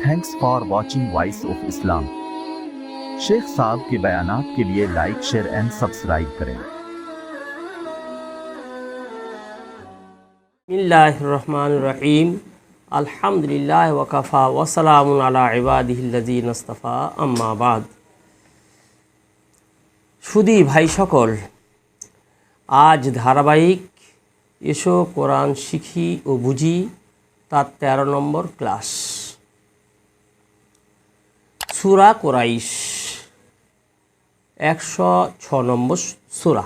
thanks for watching voice of Islam Sheikh साहब के बयानात के लिए लाइक शेयर एंड सब्सक्राइब करें বিসমিল্লাহ রহমান রহিম আলহামদুলিল্লাহ ওয়াকাফা ওয়াসালামুন আলা ইবাদিহিল্লাজি নস্তফা আম্মাবাদ সুদী ভাই সকল আজ ধারাবাহিক এসো কোরআন শিখি ও বুঝি তার তেরো নম্বর ক্লাস সুরা কোরাইশ। একশো ছ নম্বর সুরা।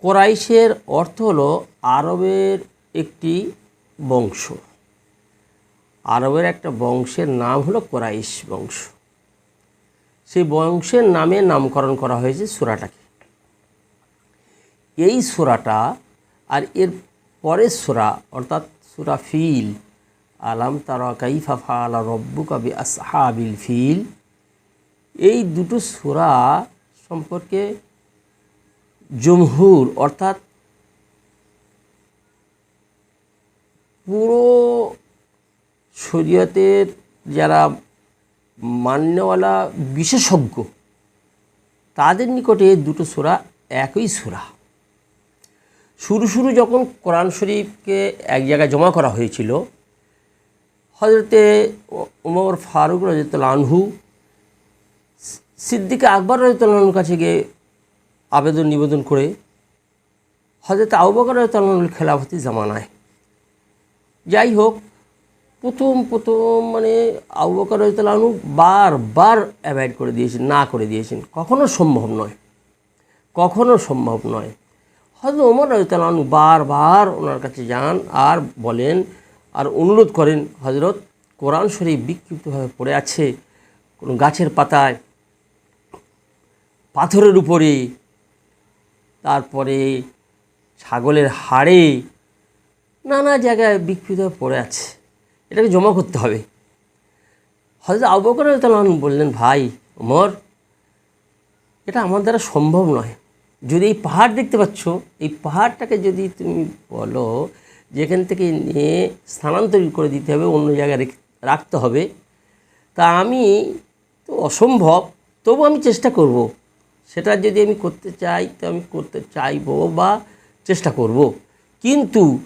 কোরাইশের অর্থ হলো আরবের একটি বংশ। আরবের একটা বংশের নাম হলো কোরাইশ বংশ। সেই বংশের নামে নামকরণ করা হয়েছে সুরাটাকে। এই সুরাটা আর এর পরের সুরা, অর্থাৎ সুরা ফিল আলাম তারা কাইফা ফালা রব্বু কবি আসহাবিল ফিল। এই দুটো সুরা সম্পর্কে জমহুর, অর্থাৎ পুরো শরীয়তের যারা মান্যওয়ালা বিশেষজ্ঞ, তাদের নিকটে দুটো সুরা একই সুরা। শুরু শুরু যখন কোরআন শরীফকে এক জায়গায় জমা করা হয়েছিল হজরতে উমর ফারুক রাজিতুল্লা আনহু সিদ্দিকে আকবর রাজিতুল্লাহর কাছে গিয়ে আবেদন নিবেদন করে হজরত আউবকর রাজিতুল্লাহ খেলাফতি জামানায়। যাই হোক, প্রথম প্রথম মানে আবু বকর রাজিতুল্লাহনু বারবার অ্যাভয়েড করে দিয়েছেন, না করে দিয়েছেন। কখনো সম্ভব নয়। কখনো সম্ভব নয়। হয়তো ওমর রাজিতুল্লাহনু বারবার ওনার কাছে যান আর বলেন আর অনুরোধ করেন হজরত কোরআন শরীফ বিক্ষিপ্তভাবে পড়ে আছে, কোনো গাছের পাতায়, পাথরের উপরে, তারপরে ছাগলের হাড়ে, নানা জায়গায় বিক্ষিপ্ত পড়ে আছে। এটাকে জমা করতে হবে। হয়তো আবকর তালন বললেন, ভাই ওমর, এটা আমার দ্বারা সম্ভব নয়। যদি এই পাহাড় দেখতে পাচ্ছ, এই পাহাড়টাকে যদি তুমি বলো যেখান থেকে নিয়ে স্থানান্তরিত করে দিতে হবে, অন্য জায়গায় রাখতে হবে। তা আমি তো অসম্ভব, তবু আমি চেষ্টা করব। সেটা যদি আমি করতে চাই, তো আমি করতে চাইব বা চেষ্টা করব। কিন্তু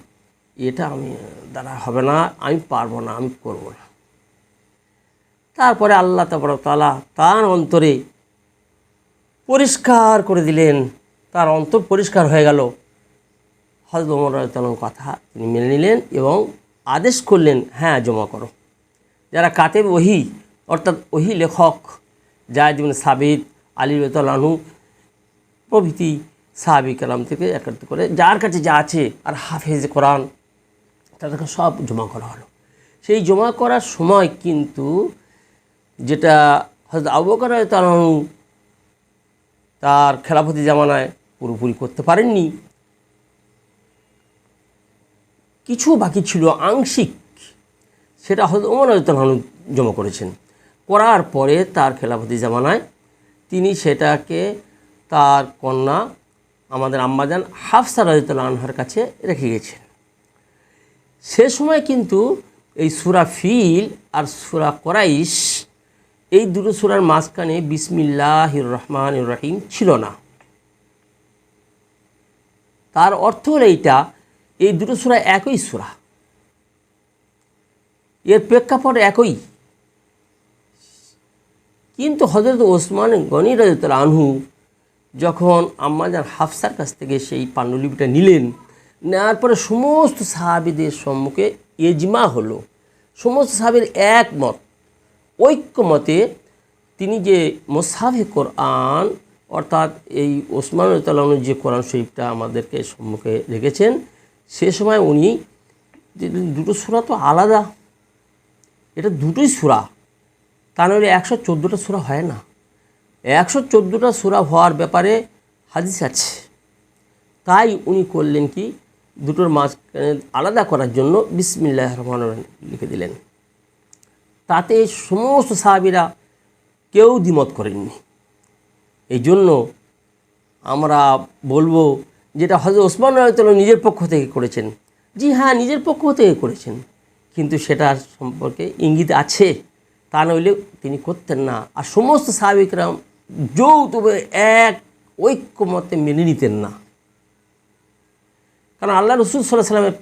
এটা আমি, দ্বারা হবে না, আমি পারব না, আমি করব না। তারপরে আল্লাহ তালা তার অন্তরে পরিষ্কার করে দিলেন। তার অন্তর পরিষ্কার হয়ে গেল। হজরত ওমর রাজতালার কথা তিনি মেনে নিলেন এবং আদেশ করলেন হ্যাঁ জমা করো। যারা কাতেব ওহি, অর্থাৎ ওহি লেখক জায়দিন সাবিদ আলী রতলানু প্রভৃতি সাহাবি কালাম থেকে একত্রিত করে যার কাছে যা আছে আর হাফেজ কোরআন, তাদেরকে সব জমা করা হলো। সেই জমা করার সময় কিন্তু যেটা হয়তো আবকার তার খেলাফতি জামানায় পুরোপুরি করতে পারেননি। কিছু বাকি ছিল, আংশিক। সেটা হয়তো ওমর রাজতালু জমা করেছেন। করার পরে তার খেলাফতি জামানায় তিনি সেটাকে তার কন্যা, আমাদের আম্মাজান হাফসা রাজিতুল্লাহ আনহার কাছে রেখে গেছেন। সে সময় কিন্তু এই সুরা ফিল আর সুরা করাইশ, এই দুটো সুরার মাঝখানে বিসমিল্লাহ রহমান রহিম ছিল না। তার অর্থ হলো এইটা এই দুটো সুরা একই সুরা। এর প্রেক্ষাপট একই। কিন্তু হজরত ওসমান গনি রাজতুল আনহু যখন আম্মাজান হাফসার কাছ থেকে সেই পাণ্ডুলিপিটা নিলেন, নেওয়ার পরে সমস্ত সাহাবিদের সম্মুখে এজমা হলো। সমস্ত সাহাবির একমত, ঐক্যমতে তিনি যে মোসাফে কোরআন, অর্থাৎ এই ওসমান তালানুর যে কোরআন শরীফটা আমাদেরকে সম্মুখে রেখেছেন সে সময় উনি দুটো সুরা তো আলাদা। এটা দুটোই সুরা। তা নইলে একশো চোদ্দোটা সুরা হয় না। একশো চোদ্দোটা সুরা হওয়ার ব্যাপারে হাদিস আছে। তাই উনি করলেন কি? দুটোর মাঝখানে আলাদা করার জন্য বিসমিল্লাহ রহমান লিখে দিলেন। তাতে সমস্ত সাহাবিরা কেউ দ্বিমত করেননি। এই জন্য আমরা বলব যেটা হজরত ওসমান রায়তল নিজের পক্ষ থেকে করেছেন। জি হ্যাঁ নিজের পক্ষ থেকে করেছেন। কিন্তু সেটা সম্পর্কে ইঙ্গিত আছে। তা নইলে তিনি করতেন না। আর সমস্ত সাহাবিকরাম যৌথভাবে এক ঐক্যমতে মেনে নিতেন না। কারণ আল্লাহ রসুল সাল্লাহ সাল্লামের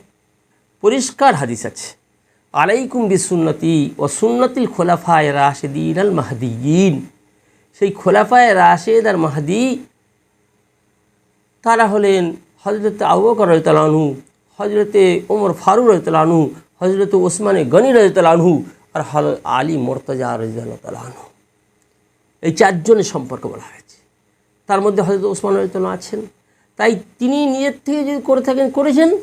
পরিষ্কার হাদিস আছে। আলাইকুম বিসুন্নতি ও সুন্নতিল খোলাফায় রাশেদিন আল মাহাদিগিন সেই খোলাফায় রাশেদ আর মাহদি তারা হলেন হজরত আবুবকর রহতালানহু হজরতে ওমর ফারুক রহতালানহু হজরত ওসমানে গনি রহতালানহু আর হল আলী মোর্তজা রহতালানহু এই চারজনের সম্পর্ক বলা হয়েছে। তার মধ্যে হজরত ওসমান রহতাল্লাহ আছেন। তাই তিনি নিজের থেকে যদি করে থাকেন, করেছেন।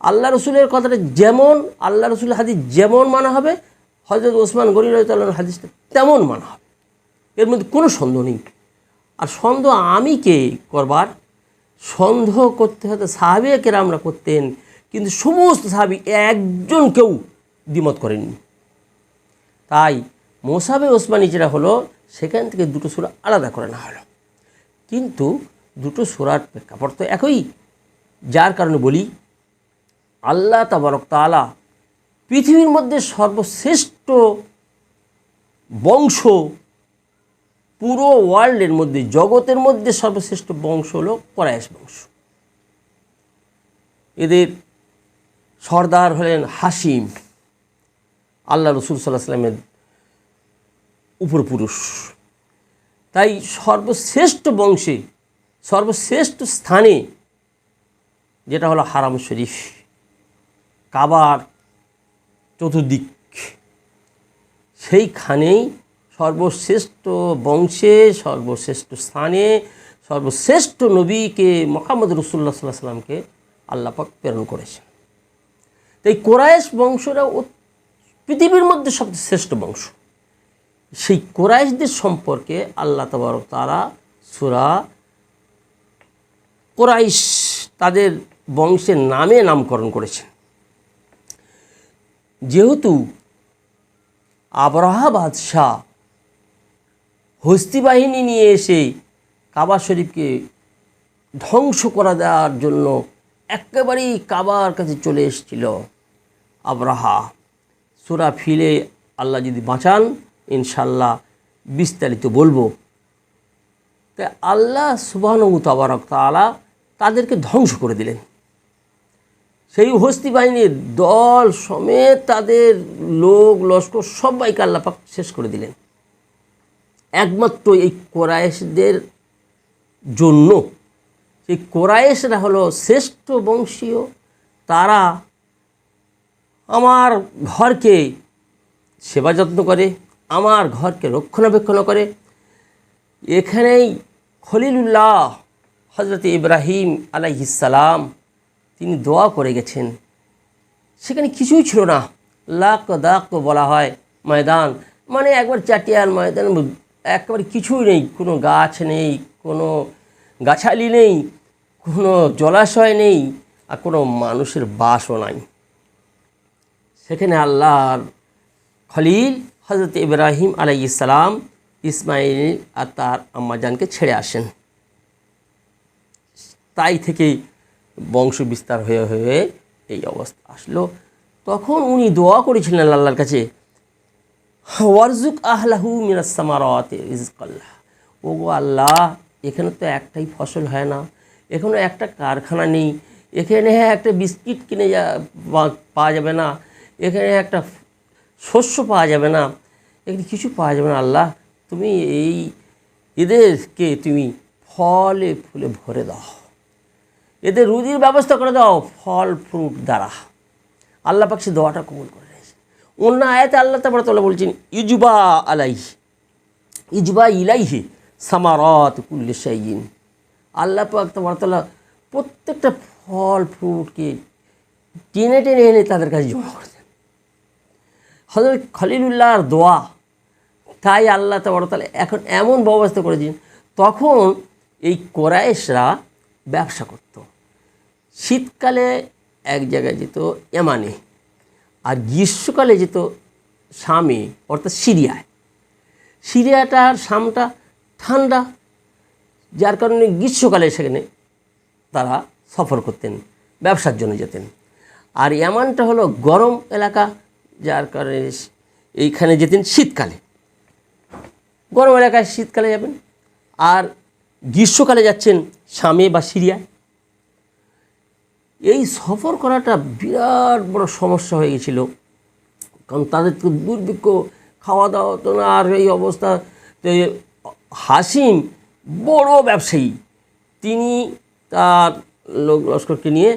আল্লাহ রসুলের কথাটা যেমন, আল্লাহ রসুলের হাদিস যেমন মানা হবে হজরত ওসমান গনি রহতাল্লাহর হাদিসটা তেমন মানা হবে। এর মধ্যে কোনো সন্দেহ নেই। আর সন্দেহ আমি কে করবার? সন্দেহ করতে হতে সাহাবিয়াকে আমরা করতেন, কিন্তু সমস্ত সাহাবি একজন কেউ দ্বিমত করেননি। তাই মোসাবে ওসমানি যেটা হলো, সেখান থেকে দুটো সুরা আলাদা করে না হলো। কিন্তু দুটো সুরার প্রেক্ষাপট তো একই। যার কারণে বলি, আল্লাহ তাবারক তালা পৃথিবীর মধ্যে সর্বশ্রেষ্ঠ বংশ পুরো ওয়ার্ল্ডের মধ্যে, জগতের মধ্যে সর্বশ্রেষ্ঠ বংশ হলো করায়েশ বংশ। এদের সর্দার হলেন হাসিম আল্লাহ রসুল সাল্লাহ সাল্লামের উপরপুরুষ। তাই সর্বশ্রেষ্ঠ বংশে, সর্বশ্রেষ্ঠ স্থানে যেটা হলো হারাম শরীফ, কাবার চতুর্দিক, সেইখানেই সর্বশ্রেষ্ঠ বংশে, সর্বশ্রেষ্ঠ স্থানে, সর্বশ্রেষ্ঠ নবীকে মোহাম্মদ রসুল্লাহ সাল্লাহ সাল্লামকে আল্লাপাক প্রেরণ করেছেন। তাই কোরাইশ বংশরা ও- পৃথিবীর মধ্যে সবচেয়ে শ্রেষ্ঠ বংশ। সেই কোরাইশদের সম্পর্কে আল্লাহ তবরক তারা সুরা কোরাইশ তাদের বংশের নামে নামকরণ করেছেন। যেহেতু আবরাহা বাদশাহ হস্তি বাহিনী নিয়ে এসে কাবা শরীফকে ধ্বংস করা দেওয়ার জন্য একেবারেই কাবার কাছে চলে এসেছিল আবরাহা। সুরা ফিলে আল্লাহ যদি বাঁচান ইনশাল্লাহ বিস্তারিত বলব। তাই আল্লাহ সুবাহনু তাবারক তালা তাদেরকে ধ্বংস করে দিলেন। সেই হস্তি বাহিনীর দল সমেত তাদের লোক, লস্কর সবাইকে আল্লাপাক শেষ করে দিলেন। একমাত্র এই কোরায়েশদের জন্য। সেই কোরায়েশরা হলো শ্রেষ্ঠ বংশীয়, তারা আমার ঘরকে সেবা যত্ন করে, আমার ঘরকে রক্ষণাবেক্ষণ করে। এখানেই খলিলুল্লাহ হজরত ইব্রাহিম আলাইহিসালাম তিনি দোয়া করে গেছেন। সেখানে কিছুই ছিল না। লাক দাক বলা হয় ময়দান মানে একবার চাটিয়াল ময়দান একেবারে কিছুই নেই। কোনো গাছ নেই, কোনো গাছালি নেই, কোনো জলাশয় নেই, আর কোনো মানুষের বাসও নাই। সেখানে আল্লাহর খলিল হজরত ইব্রাহিম আলাই ইসলাম ইসমাইল আর তার আম্মাজানকে ছেড়ে আসেন। তাই থেকে বংশ বিস্তার হয়ে হয়ে এই অবস্থা আসলো। তখন উনি দোয়া করেছিলেন আল্লাহর কাছে ওয়ারজুক আহলাহু মিনাসামারাতে ইজকাল্লাহ ও গো আল্লাহ, এখানে তো একটাই ফসল হয় না। এখানে একটা কারখানা নেই। এখানে একটা বিস্কিট কিনে যা পাওয়া যাবে না। এখানে একটা শস্য পাওয়া যাবে না। এখানে কিছু পাওয়া যাবে না। আল্লাহ, তুমি এই এদেরকে তুমি ফলে ফুলে ভরে দাও। এদের রুজির ব্যবস্থা করে দাও, ফল ফ্রুট দ্বারা। আল্লাহ পাক সে দোয়াটা কবুল করে। অন্য আয়াতে আল্লাহ তাবরতলা বলছেন ইজুবা আলাই ইজবা ইলাইহি সামারত কুল্লি শাইন আল্লাহ পাক তাবরতলা প্রত্যেকটা ফল, ফ্রুটকে টেনে টেনে এনে তাদের কাছে জমা করে দেন হজরত খলিলুল্লাহর দোয়া, তাই আল্লাহ তাবরতলা এখন এমন ব্যবস্থা করেছেন তখন এই কোরাইশরা ব্যবসা করত। শীতকালে এক জায়গায় যেত এমানে। আর গ্রীষ্মকালে যেত শামে, অর্থাৎ সিরিয়ায়। সিরিয়াটার শামটা ঠান্ডা, যার কারণে গ্রীষ্মকালে সেখানে তারা সফর করতেন, ব্যবসার জন্য যেতেন। আর ইয়ামানটা হলো গরম এলাকা, যার কারণে এইখানে যেতেন শীতকালে। গরম এলাকায় শীতকালে যাবেন। আর গ্রীষ্মকালে যাচ্ছেন শামে বা সিরিয়ায়। এই সফর করাটা বিরাট বড় সমস্যা হয়ে গেছিল। কারণ তাদের তো দুর্ভিক্ষ খাওয়া দাওয়া তো না, আর এই অবস্থা। তো হাসিম বড় ব্যবসায়ী। তিনি তার লোক লস্করকে নিয়ে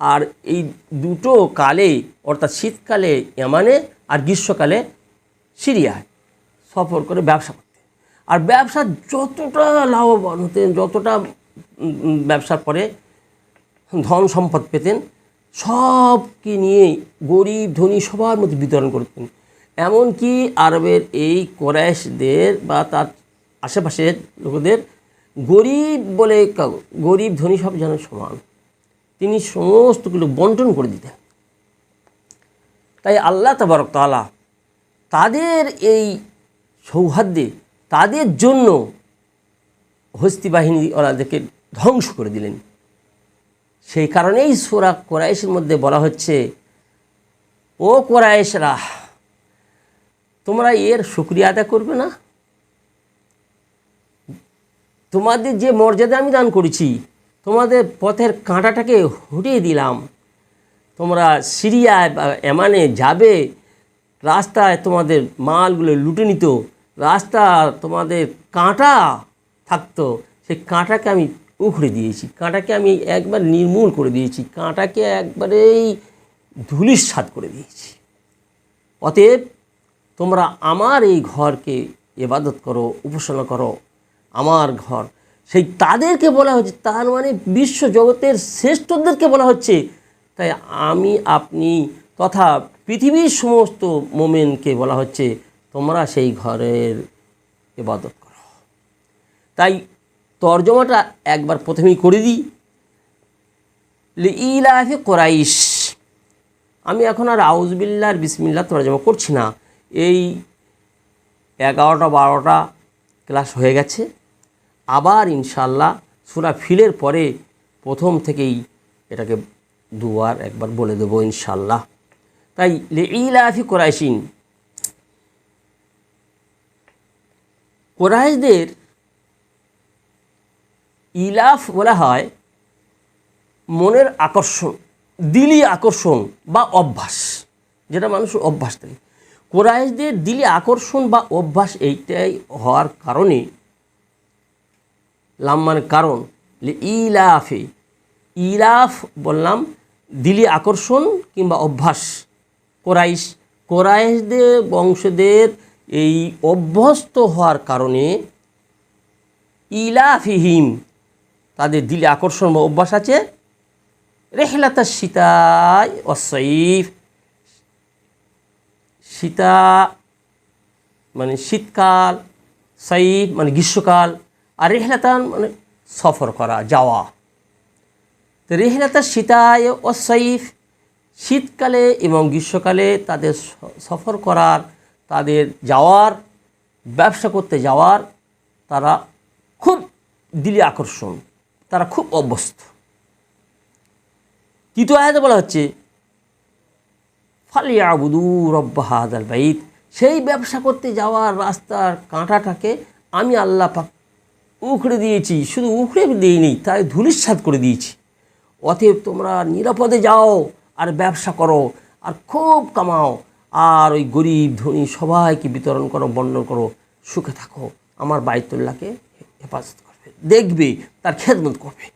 আর এই দুটো কালে, অর্থাৎ শীতকালে ইয়ামানে আর গ্রীষ্মকালে সিরিয়ায় সফর করে ব্যবসা করতেন। আর ব্যবসা যতটা লাভবান হতেন, যতটা ব্যবসার পরে ধন সম্পদ পেতেন, সবকে নিয়ে গরিব, ধনী সবার মধ্যে বিতরণ করতেন। এমনকি আরবের এই কোরাইশদের বা তার আশেপাশের লোকদের গরিব বলে গরিব, ধনী সব যেন সমান। তিনি সমস্তগুলো বন্টন করে দিতেন। তাই আল্লাহ তাবারক তাআলা তাদের এই সৌহার্দ্যে, তাদের জন্য হস্তি বাহিনী ওনাদেরকে ধ্বংস করে দিলেন। সেই কারণেই সোরা কোরাইশের মধ্যে বলা হচ্ছে, ও কোরাইশরা, তোমরা এর শুক্রিয়া আদায় করবে না? তোমাদের যে মর্যাদা আমি দান করেছি, তোমাদের পথের কাঁটাটাকে হটিয়ে দিলাম। তোমরা সিরিয়ায় বা এমানে যাবে, রাস্তায় তোমাদের মালগুলো লুটে নিত রাস্তা তোমাদের কাঁটা থাকতো, সেই কাঁটাকে আমি উখড়ে দিয়েছি। কাঁটাকে আমি একবার নির্মূল করে দিয়েছি। কাঁটাকে একবারেই ধুলির ছাদ করে দিয়েছি। অতএব তোমরা আমার এই ঘরকে এবাদত করো, উপাসনা করো, আমার ঘর। সেই তাদেরকে বলা হচ্ছে, তার মানে বিশ্ব জগতের শ্রেষ্ঠদেরকে বলা হচ্ছে, তাই আমি, আপনি তথা পৃথিবীর সমস্ত মোমেনকে বলা হচ্ছে, তোমরা সেই ঘরের এবাদত করো। তাই তর্জমাটা একবার প্রথমেই করে দিই। ইলাফে কোরাইশ। আমি এখন আর আউজবিল্লার বিসমিল্লা তর্জমা করছি না। এই এগারোটা, বারোটা ক্লাস হয়ে গেছে। আবার ইনশাল্লাহ সুরা ফিলের পরে প্রথম থেকেই এটাকে দুবার একবার বলে দেবো ইনশাল্লাহ তাই ইলাফি কোরাইশিন। কোরাইশদের ইলাফ বলা হয় মনের আকর্ষণ, দিলি আকর্ষণ বা অভ্যাস, যেটা মানুষের অভ্যাস থাকে কোরাইশদের দিলি আকর্ষণ বা অভ্যাস এইটাই হওয়ার কারণে লাম্মান কারণ ইলাফে। ইলাফ বললাম দিলি আকর্ষণ কিংবা অভ্যাস। কোরাইশ, কোরাইশদের বংশদের এই অভ্যস্ত হওয়ার কারণে ইলাফিহিম তাদের দিলে আকর্ষণ বা অভ্যাস আছে? রেহলাতা সীতায় অসঈফ সীতা মানে শীতকাল সাইফ মানে গ্রীষ্মকাল, আর রেহলাতান মানে সফর করা, যাওয়া। তো রেহলাতা সীতায় অসঈফ শীতকালে এবং গ্রীষ্মকালে তাদের সফর করার, তাদের যাওয়ার, ব্যবসা করতে যাওয়ার, তারা খুব দিলে আকর্ষণ। তারা খুব অভ্যস্ত। তৃতীয় আয়াতে বলা হচ্ছে, ফালিয়াবুদু রব্বা হাদাল বাইত সেই ব্যবসা করতে যাওয়ার রাস্তার কাঁটাটাকে আমি আল্লাহ পাক উখড়ে দিয়েছি। শুধু উখড়ে দিইনি তাই ধুলিস্বাদ করে দিয়েছি। অতএব তোমরা নিরাপদে যাও আর ব্যবসা করো আর খুব কামাও। আর ওই গরিব ধনী সবাইকে বিতরণ করো, বন্টন করো, সুখে থাকো। আমার বাইতুল্লাহকে হেফাজত দেখবে, তার খেদমত করবে।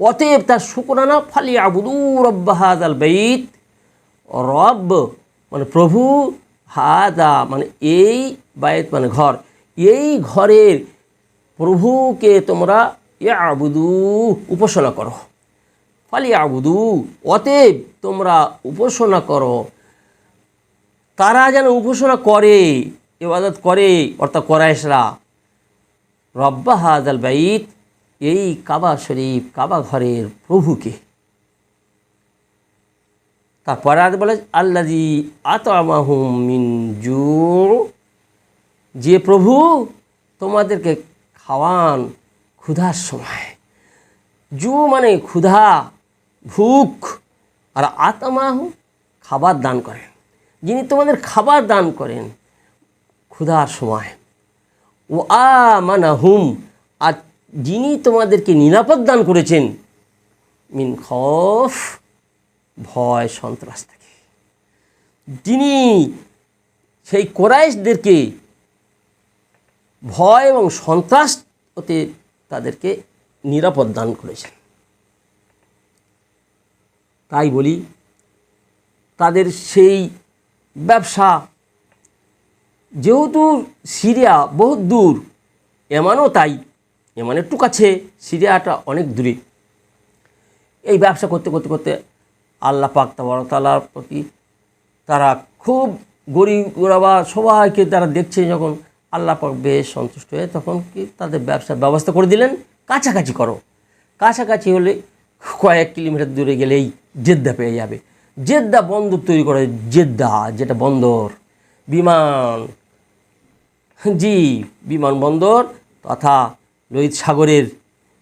অতএব তার শুকরানা ফালি আবুদু রব্বাহাদ আল বাইত। রব মানে প্রভু, হাদা মানে এই বায়ত মানে ঘর, এই ঘরের প্রভুকে তোমরা এ আবুদু উপাসনা করো। ফালি আবুদু অতএব তোমরা উপাসনা করো। তারা যেন উপাসনা করে ইবাদত করে, অর্থাৎ করাইশরা রব্বা হাজাল বাইত, এই কাবা শরীফ, কাবা ঘরের প্রভুকে। তারপরে আর বলে আল্লাজি আতমাহুম মিন জু যে প্রভু তোমাদেরকে খাওয়ান ক্ষুধার সময়। জু মানে ক্ষুধা, ভুক, আর আতামাহু খাবার দান করেন। যিনি তোমাদের খাবার দান করেন ক্ষুধার সময়। ও আমানাহুম আর যিনি তোমাদেরকে নিরাপদ দান করেছেন, মিন খফ, ভয়, সন্ত্রাস থেকে। যিনি সেই কোরাইশদেরকে ভয় এবং সন্ত্রাস হতে তাদেরকে নিরাপদ দান করেছেন। তাই বলি, তাদের সেই ব্যবসা যেহেতু সিরিয়া বহুত দূর, এমানও তাই, এমান একটু কাছে, সিরিয়াটা অনেক দূরে। এই ব্যবসা করতে করতে করতে আল্লাহ পাক তালার প্রতি তারা খুব গরিব গোরাবা সবাইকে তারা দেখছে যখন আল্লাহ পাক বেশ সন্তুষ্ট হয়ে তখন কি তাদের ব্যবসার ব্যবস্থা করে দিলেন? কাছাকাছি করো। কাছাকাছি হলে কয়েক কিলোমিটার দূরে গেলেই জেদ্দা পেয়ে যাবে। জেদ্দা বন্দর তৈরি করে, জেদ্দা, যেটা বন্দর, বিমান জি, বিমানবন্দর তথা লোহিত সাগরের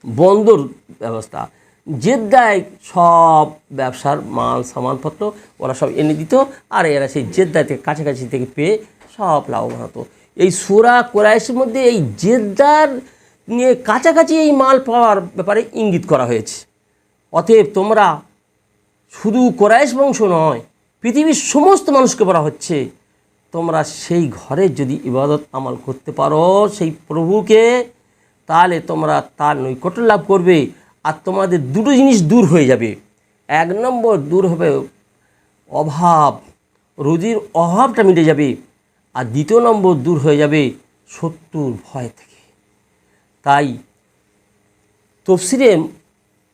বন্দর ব্যবস্থা। জেদ্দায় সব ব্যবসার মাল, সামানপত্র ওরা সব এনে দিত আর এরা সেই জেদ্দায় থেকে কাছাকাছি থেকে পেয়ে সব লাভবান হতো। এই সুরা কোরাইশের মধ্যে এই জেদ্দার নিয়ে কাছাকাছি এই মাল পাওয়ার ব্যাপারে ইঙ্গিত করা হয়েছে। অতএব তোমরা শুধু কোরাইশ বংশ নয়, পৃথিবীর সমস্ত মানুষকে বলা হচ্ছে তোমরা সেই ঘরে যদি ইবাদত আমাল করতে পারো সেই প্রভুকে, তাহলে তোমরা তার নৈকট্য লাভ করবে আর তোমাদের দুটো জিনিস দূর হয়ে যাবে। এক নম্বর দূর হবে অভাব, রুজির অভাবটা মিটে যাবে আর দ্বিতীয় নম্বর দূর হয়ে যাবে শত্রুর ভয় থেকে। তাই তফসিরে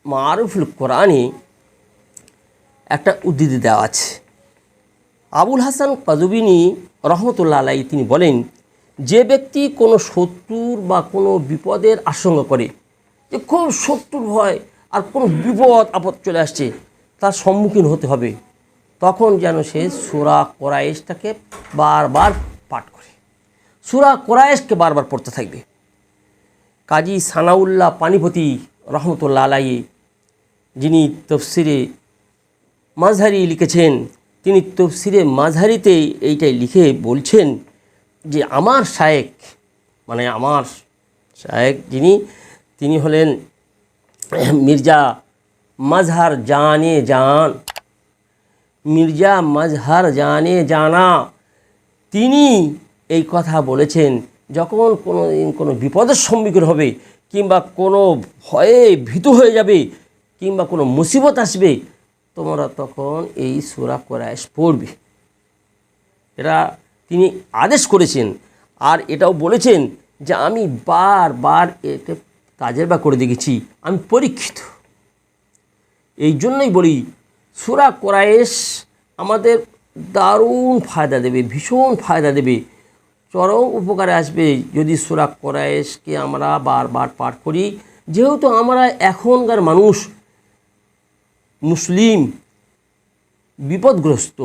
মারুফুল কোরআনে একটা উদ্ধৃতি দেওয়া আছে। আবুল হাসান কাজুবিনী রহমতুল্লাহ আলাই তিনি বলেন, যে ব্যক্তি কোনো শত্রুর বা কোনো বিপদের আশঙ্কা করে যে খুব শত্রুর ভয় আর কোনো বিপদ, আপদ চলে আসছে, তার সম্মুখীন হতে হবে, তখন যেন সে সুরা কোরাইশটাকে বারবার পাঠ করে। সুরা কোরাইশকে বারবার পড়তে থাকবে। কাজী সানাউল্লাহ পানিপতি রহমতুল্লাহ আলাই যিনি তফসিরে মাঝহারি লিখেছেন তিনি তফসিরে মাঝহারিতে এইটাই লিখে বলছেন যে আমার শায়েক মানে আমার শায়েক যিনি, তিনি হলেন মির্জা মাজহার জানে জান, মির্জা মাজহার জানে জানা। তিনি এই কথা বলেছেন যখন কোনো কোনো বিপদের সম্মুখীন হবে কিংবা কোনো ভয়ে ভীত হয়ে যাবে কিংবা কোনো মুসিবত আসবে তোমরা তখন এই সুরা কোরআশ পড়বে। এটা তিনি আদেশ করেছেন আর এটাও বলেছেন যে আমি বারবার এটা তাজেরবা করে দেখেছি, আমি পরীক্ষিত। এই জন্যই বলি, সুরা কোরআশ আমাদের দারুণ ফায়দা দেবে, ভীষণ ফায়দা দেবে। চরম উপকারে আসবে যদি সুরা কোরআশকে আমরা বারবার পাঠ করি। যেহেতু আমরা এখনকার মানুষ মুসলিম বিপদগ্রস্ত।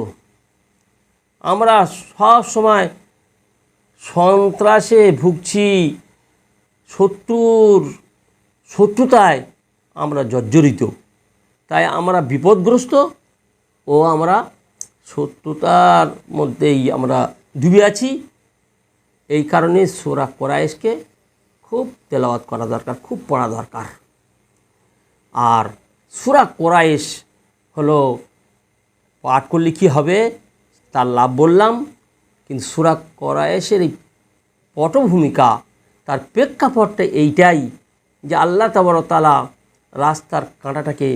আমরা সব সময় সন্ত্রাসে ভুগছি, শত্রুর শত্রুতায় আমরা জর্জরিত। তাই আমরা বিপদগ্রস্ত ও আমরা শত্রুতার মধ্যেই আমরা ডুবে আছি। এই কারণে সোরা কোরাইশকে খুব তেলাওয়াত করা দরকার, খুব পড়া দরকার। আর সুরা কোরাইশ হলো পাঠ করলে কী হবে? তার লাভ বললাম, কিন্তু সুরা কোরাইশের এই পটভূমিকা তার প্রেক্ষাপটটা এইটাই যে আল্লাহ তাবরতালা রাস্তার কাঁটাটাকে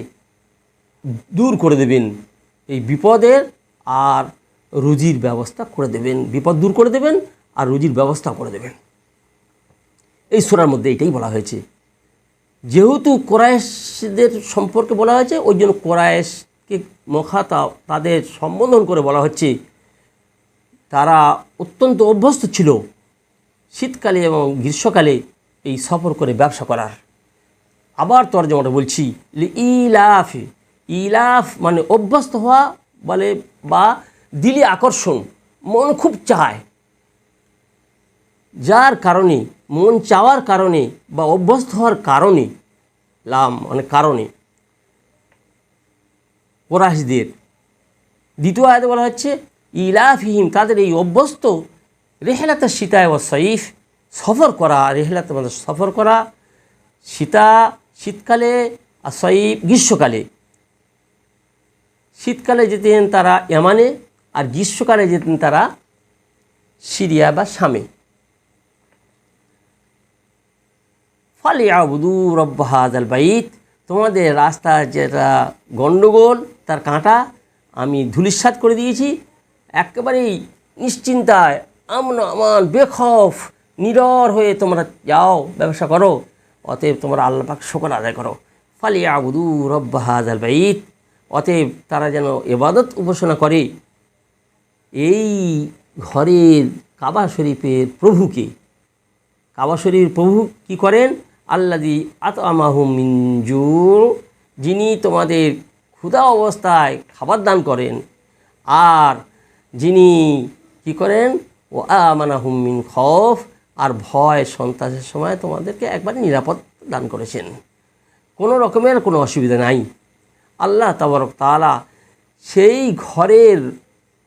দূর করে দেবেন, এই বিপদের আর রুজির ব্যবস্থা করে দেবেন। বিপদ দূর করে দেবেন আর রুজির ব্যবস্থা করে দেবেন। এই সুরার মধ্যে এটাই বলা হয়েছে। যেহেতু কোরাইশদের সম্পর্কে বলা হয়েছে, ওই জন্য কোরাইশকে মখাতা তাদের সম্বোধন করে বলা হচ্ছে, তারা অত্যন্ত অভ্যস্ত ছিল শীতকালে এবং গ্রীষ্মকালে এই সফর করে ব্যবসা করার। আবার তর্জমাটা বলছি ইলাফ ইলাফ মানে অভ্যস্ত হওয়া বলে বা দিলে আকর্ষণ, মন খুব চায়। যার কারণে মন চাওয়ার কারণে বা অভ্যস্ত হওয়ার কারণে, লাম মানে কারণে কোরাসদের দ্বিতীয় আয়াতে বলা হচ্ছে, ইলাফিহিম, তাদের এই অভ্যস্ত রেহেলাতে সীতায় ও সঈফ সফর করা, রেহেলাতে মানে সফর করা, সীতা শীতকালে আর সঈফ গ্রীষ্মকালে। শীতকালে যেতেন তারা ইয়ামানে আর গ্রীষ্মকালে যেতেন তারা সিরিয়া বা শামে। ফলে আবুদু রব্ব হাজাল বাইত। তোমাদের রাস্তার যেটা গণ্ডগোল তার কাঁটা আমি ধুলিস্বাদ করে দিয়েছি। একেবারেই নিশ্চিন্তায়, আমন আমান, বেখফ, নিরর হয়ে তোমরা যাও, ব্যবসা করো। অতএব তোমরা আল্লাহ পাক শকর আদায় করো। ফালি আবুদু রব্ব হাজাল বাইত। অতএব তারা যেন এবাদত উপাসনা করে। এই ঘরের কাবা শরীফের প্রভুকে, কাবা শরীফের প্রভু কি করেন? আল্লাদি আত মিনজু যিনি তোমাদের ক্ষুধা অবস্থায় খাবার দান করেন। আর যিনি কি করেন? ও আমানাহুম মিন খফ আর ভয় সন্ত্রাসের সময় তোমাদেরকে একবারে নিরাপদ দান করেছেন। কোনো রকমের কোনো অসুবিধা নাই। আল্লাহ তাবরক তালা সেই ঘরের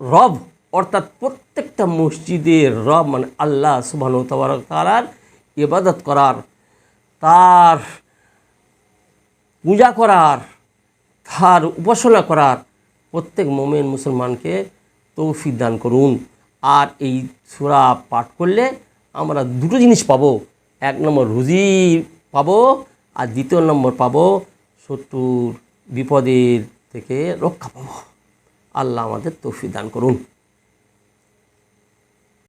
রব, অর্থাৎ প্রত্যেকটা মসজিদের রব মানে আল্লাহ সুবাহ তাবরক তালার ইবাদত করার তার পূজা করার, তার উপাসনা করার প্রত্যেক মোমেন মুসলমানকে তৌফিক দান করুন। আর এই সূরা পাঠ করলে আমরা দুটো জিনিস পাবো। এক নম্বর রুজি পাবো, আর দ্বিতীয় নম্বর পাবো শত্রুর বিপদের থেকে রক্ষা পাবো। আল্লাহ আমাদের তৌফিক দান করুন।